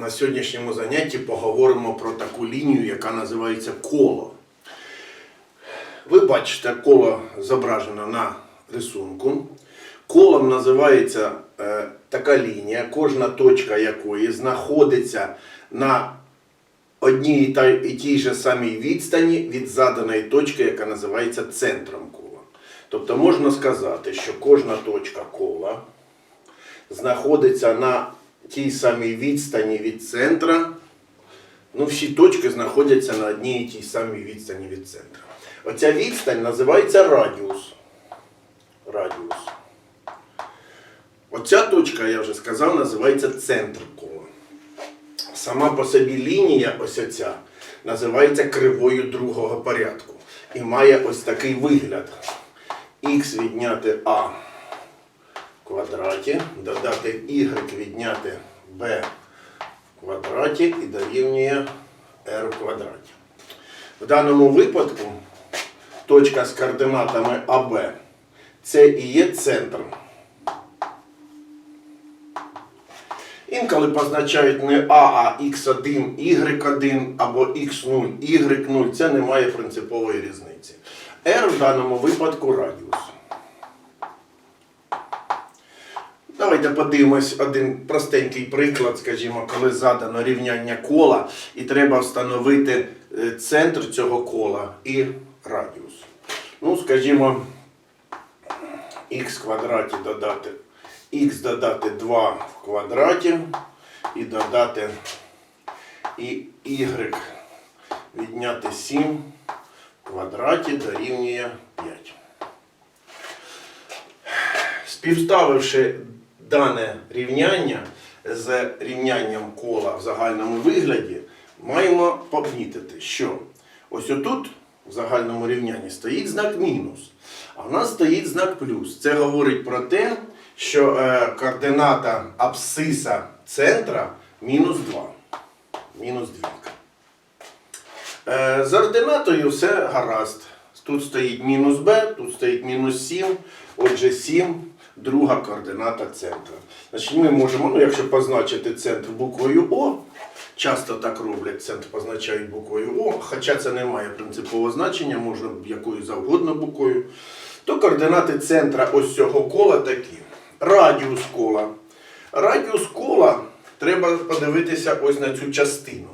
на сьогоднішньому занятті поговоримо про таку лінію, яка називається коло. Ви бачите, коло зображено на рисунку. Колом називається е, така лінія, кожна точка якої знаходиться на одній і та- і тій же самій відстані від заданої точки, яка називається центром кола. Тобто можна сказати, що кожна точка кола знаходиться на тій самій відстані від центра. Ну, всі точки знаходяться на одній і тій самій відстані від центра. Оця відстань називається радіус. Радіус. Оця точка, я вже сказав, називається центр кола. Сама по собі лінія, ось оця, називається кривою другого порядку. І має ось такий вигляд. Х відняти А квадраті, додати y відняти b в квадраті і дорівнює r в квадраті. В даному випадку точка з координатами АБ це і є центр. Інколи позначають не А, а Х1, Y1 або Х0, Y0. Це не має принципової різниці. R в даному випадку радіус. Давайте подивимось один простенький приклад, скажімо, коли задано рівняння кола, і треба встановити е, центр цього кола і радіус. Ну, скажімо, х квадраті додати х додати 2 в квадраті і додати і y відняти 7 в квадраті дорівнює 5. Співставивши дане рівняння з рівнянням кола в загальному вигляді, маємо помітити, що ось отут в загальному рівнянні стоїть знак мінус, а в нас стоїть знак плюс. Це говорить про те, що е, координата абсциса центра мінус 2. Мінус 2. Е, з ординатою все гаразд. Тут стоїть мінус b, тут стоїть мінус 7, отже 7, друга координата центру. Значить, ми можемо, ну, якщо позначити центр буквою О, часто так роблять, центр позначають буквою О, хоча це не має принципового значення, можна якою завгодно буквою, то координати центра ось цього кола такі. Радіус кола. Радіус кола треба подивитися ось на цю частину.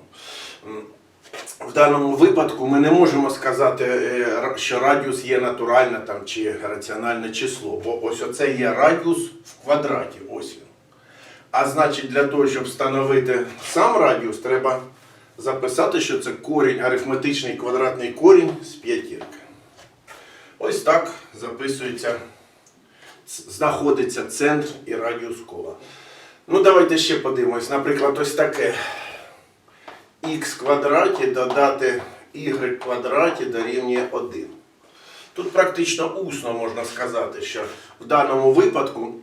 В даному випадку ми не можемо сказати, е, що радіус є натуральне там, чи раціональне число, бо ось оце є радіус в квадраті. Ось він. А значить, для того, щоб встановити сам радіус, треба записати, що це корінь, арифметичний квадратний корінь з п'ятірки. Ось так записується, знаходиться центр і радіус кола. Ну, давайте ще подивимось. Наприклад, ось таке х квадраті додати y квадраті дорівнює 1. Тут практично усно можна сказати, що в даному випадку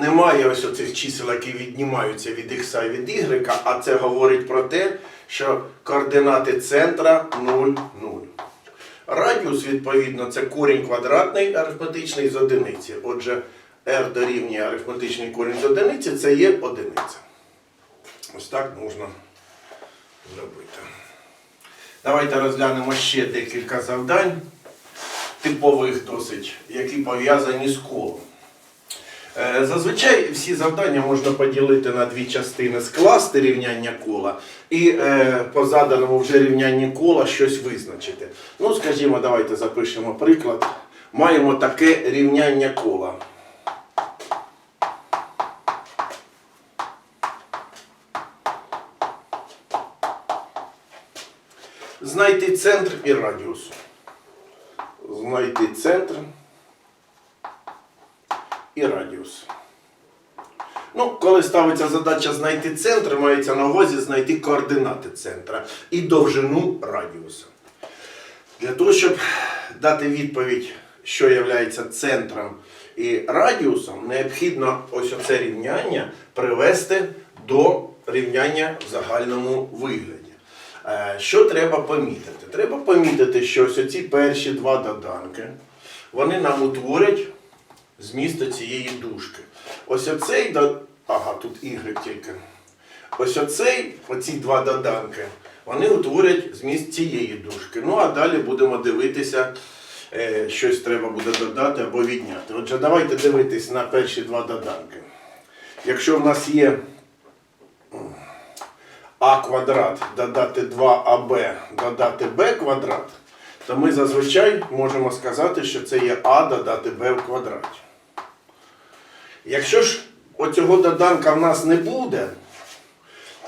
немає ось оцих чисел, які віднімаються від х і від y, а це говорить про те, що координати центра 0, 0. Радіус, відповідно, це корінь квадратний арифметичний з одиниці. Отже, r дорівнює арифметичний корінь з одиниці, це є одиниця. Ось так можна зробити. Давайте розглянемо ще декілька завдань, типових досить, які пов'язані з колом. Е, Зазвичай всі завдання можна поділити на дві частини, скласти рівняння кола і е, по заданому вже рівнянні кола щось визначити. Ну, скажімо, давайте запишемо приклад. Маємо таке рівняння кола. Знайти центр і радіус. Знайти центр і радіус. Ну, коли ставиться задача знайти центр, мається на увазі знайти координати центра і довжину радіуса. Для того, щоб дати відповідь, що є центром і радіусом, необхідно ось оце рівняння привести до рівняння в загальному вигляді. Е, Що треба помітити? Треба помітити, що ось ці перші два доданки, вони нам утворять змісту цієї дужки. Ось оцей до... Ага, тут y тільки. ось оцей, оці два доданки, вони утворять зміст цієї дужки. Ну а далі будемо дивитися, е, щось треба буде додати або відняти. Отже, давайте дивитись на перші два доданки. Якщо в нас є а квадрат додати 2аб додати b квадрат, то ми зазвичай можемо сказати, що це є а додати b в квадраті. Якщо ж оцього доданка в нас не буде,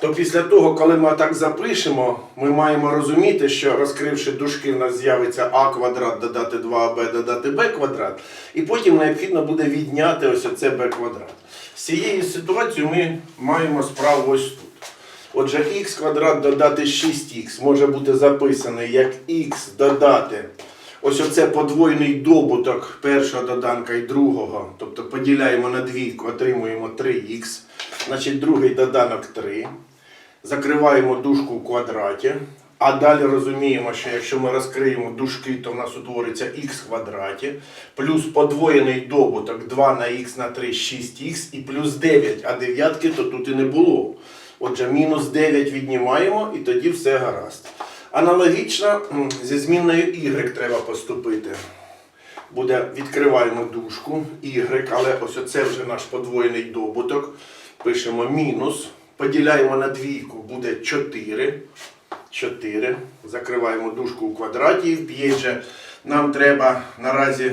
то після того, коли ми так запишемо, ми маємо розуміти, що розкривши дужки, в нас з'явиться а квадрат додати 2аб додати b квадрат, і потім необхідно буде відняти ось оце b квадрат. З цією ситуацією ми маємо справу ось тут. Отже, х квадрат додати 6х може бути записаний як х додати. Ось оце подвойний добуток першого доданка і другого. Тобто поділяємо на двійку, отримуємо 3х. Значить, другий доданок 3. Закриваємо дужку в квадраті. А далі розуміємо, що якщо ми розкриємо дужки, то в нас утвориться х квадраті, плюс подвоєний добуток 2 на х на 3 6х і плюс 9, а дев'ятки то тут і не було. Отже, мінус 9 віднімаємо і тоді все гаразд. Аналогічно зі змінною y треба поступити. Буде, відкриваємо дужку y, але ось оце вже наш подвоєний добуток. Пишемо мінус, поділяємо на двійку, буде 4. 4. Закриваємо дужку у квадраті і в п'єдже. Нам треба наразі,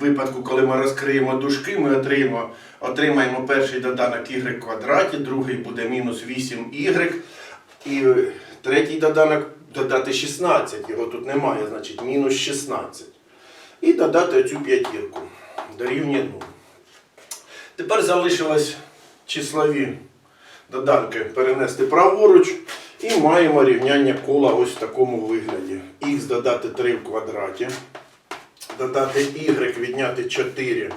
випадку, коли ми розкриємо дужки, ми отримаємо, отримаємо перший доданок y квадраті, другий буде мінус 8y. І третій доданок додати 16. Його тут немає, значить мінус 16. І додати оцю п'ятірку. Дорівнює 0. Тепер залишилось числові доданки перенести праворуч. І маємо рівняння кола ось в такому вигляді. Х додати 3 в квадраті. Додати y відняти 4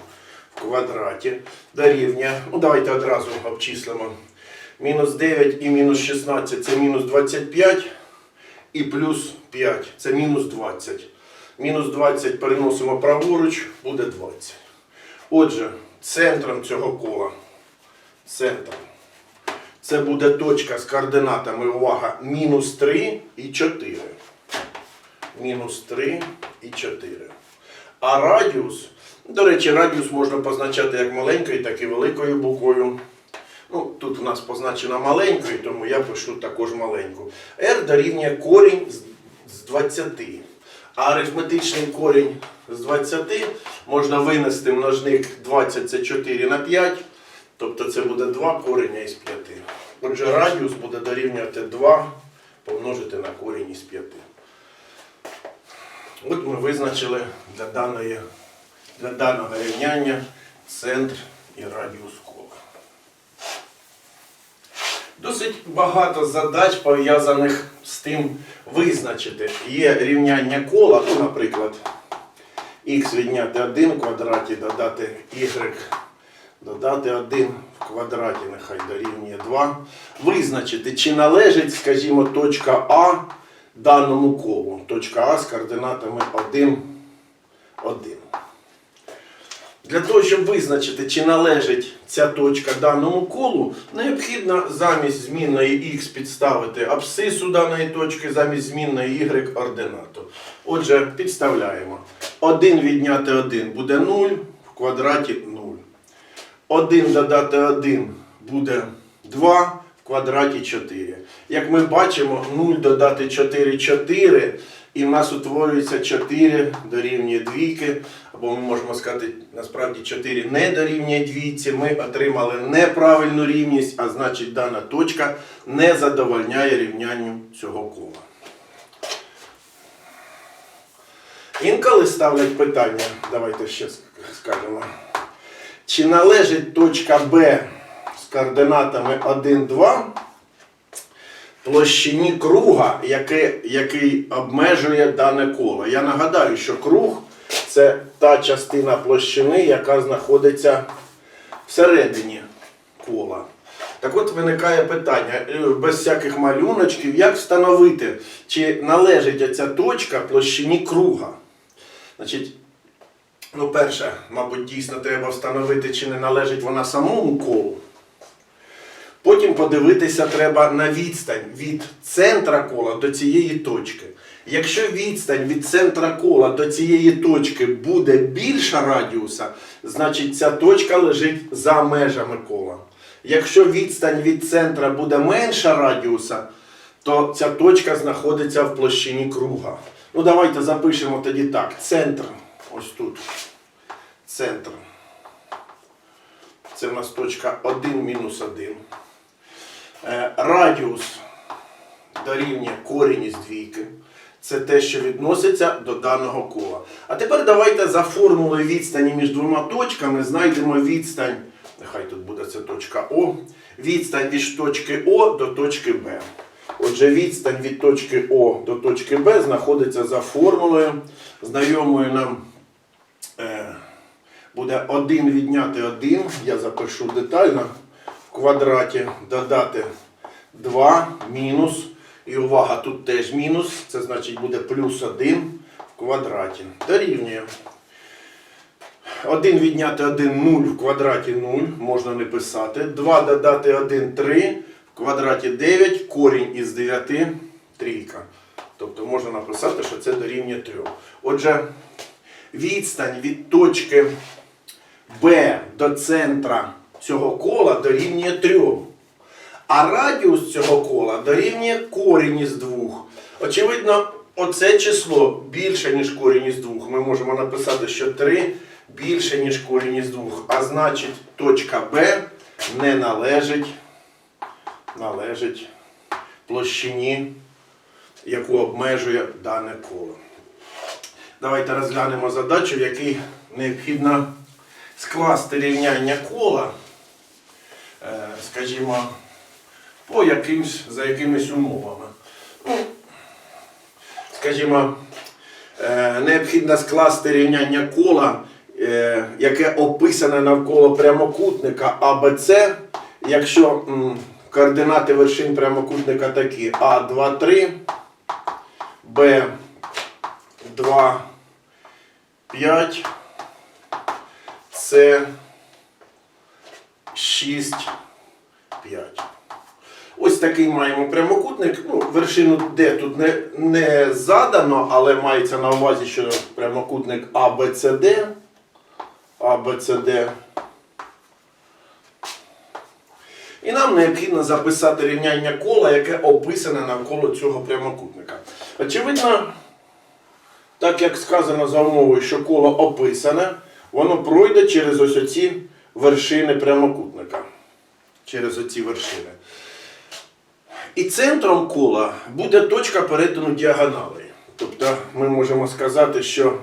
в квадраті. Дорівнює. Ну, давайте одразу обчислимо. Мінус 9 і мінус 16 це мінус 25. І плюс 5 це мінус 20. Мінус 20 переносимо праворуч, буде 20. Отже, центром цього кола. Центром. Це буде точка з координатами, увага, мінус 3 і 4. Мінус 3 і 4. А радіус, до речі, радіус можна позначати як маленькою, так і великою буквою. Ну, тут у нас позначено маленькою, тому я пишу також маленьку. R дорівнює корінь з- з 20. А арифметичний корінь з 20 можна винести множник 20 це 4 на 5. Тобто це буде 2 кореня із 5. Отже, радіус буде дорівнювати 2 помножити на корінь із 5. От ми визначили для, даної, для даного рівняння центр і радіус кола. Досить багато задач пов'язаних з тим визначити. Є рівняння кола, ну, наприклад, х відняти 1 в квадраті, додати y Додати 1 в квадраті, нехай дорівнює 2. Визначити, чи належить, скажімо, точка А даному колу. Точка А з координатами 1, 1. Для того, щоб визначити, чи належить ця точка даному колу, необхідно замість змінної х підставити абсцису даної точки, замість змінної y ординату. Отже, підставляємо. 1 відняти 1 буде 0, в квадраті 0. 1 додати 1 буде 2 в квадраті 4. Як ми бачимо, 0 додати 4 4, і в нас утворюється 4 дорівнює двійки, або ми можемо сказати, насправді 4 не дорівнює двійці. Ми отримали неправильну рівність, а значить дана точка не задовольняє рівнянню цього кола. Інколи ставлять питання, давайте ще скажемо. Чи належить точка Б координатами 1, 2 площині круга, який, який обмежує дане коло? Я нагадаю, що круг це та частина площини, яка знаходиться всередині кола. Так от виникає питання, е, без всяких малюночків, як встановити, чи належить ця точка площині круга? Значить, Ну, перше, мабуть, дійсно треба встановити, чи не належить вона самому колу. Потім подивитися треба на відстань від центра кола до цієї точки. Якщо відстань від центра кола до цієї точки буде більша радіуса, значить ця точка лежить за межами кола. Якщо відстань від центра буде менша радіуса, то ця точка знаходиться в площині круга. Ну давайте запишемо тоді так. Центр. Ось тут. Центр. Це в нас точка 1 мінус 1. Е, радіус дорівнює корінь із двійки. Це те, що відноситься до даного кола. А тепер давайте за формулою відстані між двома точками знайдемо відстань. Нехай тут буде це точка О. Відстань від точки О до точки Б. Отже, відстань від точки О до точки Б знаходиться за формулою, знайомою нам. Е, буде 1 відняти 1, я запишу детально, квадраті додати 2 мінус. І увага, тут теж мінус, це значить буде плюс 1 в квадраті. Дорівнює. 1 відняти 1 0 в квадраті 0, можна не писати. 2 додати 1 3, в квадраті 9, корінь із 9 трійка. Тобто можна написати, що це дорівнює 3. Отже, відстань від точки Б до центра цього кола дорівнює 3. А радіус цього кола дорівнює корінь із 2. Очевидно, оце число більше, ніж корінь із 2. Ми можемо написати, що 3 більше, ніж корінь із 2. А значить, точка Б не належить, належить площині, яку обмежує дане коло. Давайте розглянемо задачу, в якій необхідно скласти рівняння кола, скажімо, по якимсь, за якимись умовами. Ну, скажімо, е, необхідно скласти рівняння кола, е, яке описане навколо прямокутника АБЦ, якщо координати вершин прямокутника такі А2, 3, Б2, 5, С 6, 5. Ось такий маємо прямокутник. Ну, вершину Д тут не, не задано, але мається на увазі, що прямокутник ABCD. ABCD. І нам необхідно записати рівняння кола, яке описане навколо цього прямокутника. Очевидно, так як сказано за умовою, що коло описане, воно пройде через ось оці вершини прямокутника. Через оці вершини. І центром кола буде точка перетину діагоналей. Тобто ми можемо сказати, що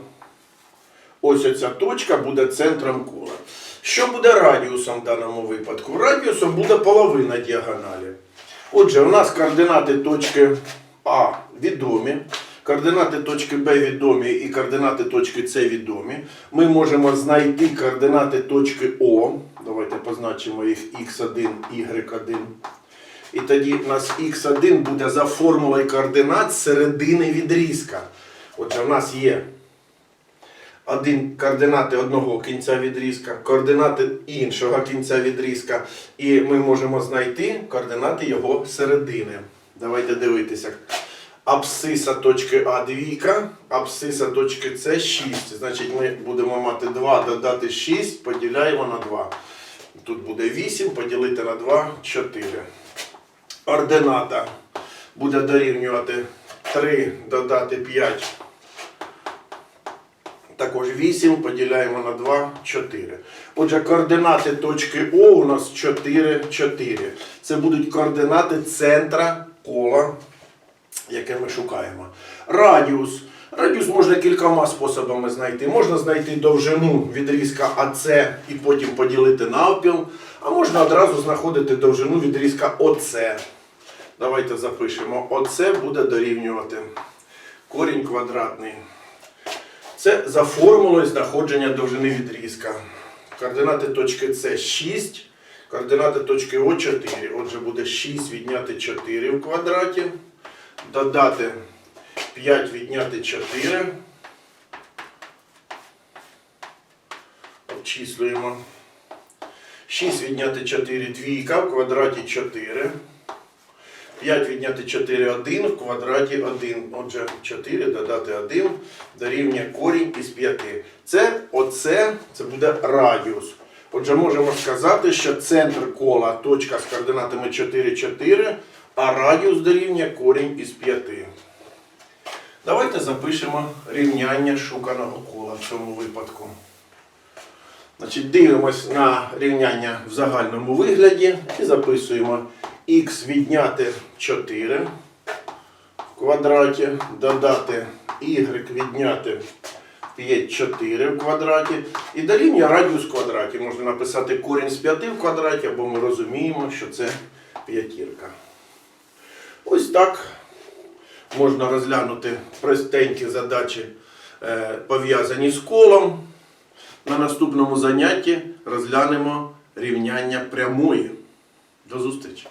ось оця точка буде центром кола. Що буде радіусом в даному випадку? Радіусом буде половина діагоналі. Отже, у нас координати точки А відомі, координати точки Б відомі і координати точки С відомі. Ми можемо знайти координати точки О. Давайте позначимо їх x1, y1. І тоді у нас x1 буде за формулою координат середини відрізка. Отже, у нас є один, координати одного кінця відрізка, координати іншого кінця відрізка. І ми можемо знайти координати його середини. Давайте дивитися. Абсциса точки А двійка, абсциса точки С 6. Значить, ми будемо мати 2 додати 6, поділяємо на 2. Тут буде 8, поділити на 2 4 ордината буде дорівнювати 3 додати 5. Також 8 поділяємо на 2, 4. Отже, координати точки О у нас 4, 4. Це будуть координати центра кола, яке ми шукаємо. Радіус. Радіус можна кількома способами знайти. Можна знайти довжину відрізка АЦ і потім поділити навпіл, а можна одразу знаходити довжину відрізка ОЦ. Давайте запишемо. Оце буде дорівнювати корінь квадратний. Це за формулою знаходження довжини відрізка. Координати точки С 6, координати точки О 4. Отже, буде 6 відняти 4 в квадраті. Додати 5 відняти 4. Обчислюємо. 6 відняти 4 двійка в квадраті 4. 5 відняти 4 1 в квадраті 1. Отже, 4 додати 1 дорівнює корінь із 5. Це оце це буде радіус. Отже, можемо сказати, що центр кола точка з координатами 4, 4, а радіус дорівнює корінь із 5. Давайте запишемо рівняння шуканого кола в цьому випадку. Значить, дивимось на рівняння в загальному вигляді і записуємо х відняти 4 в квадраті, додати y відняти 5 4 в квадраті і дорівнює радіус в квадраті. Можна написати корінь з 5 в квадраті, або ми розуміємо, що це п'ятірка. Ось так можна розглянути простенькі задачі, е, пов'язані з колом. На наступному занятті розглянемо рівняння прямої. До зустрічі!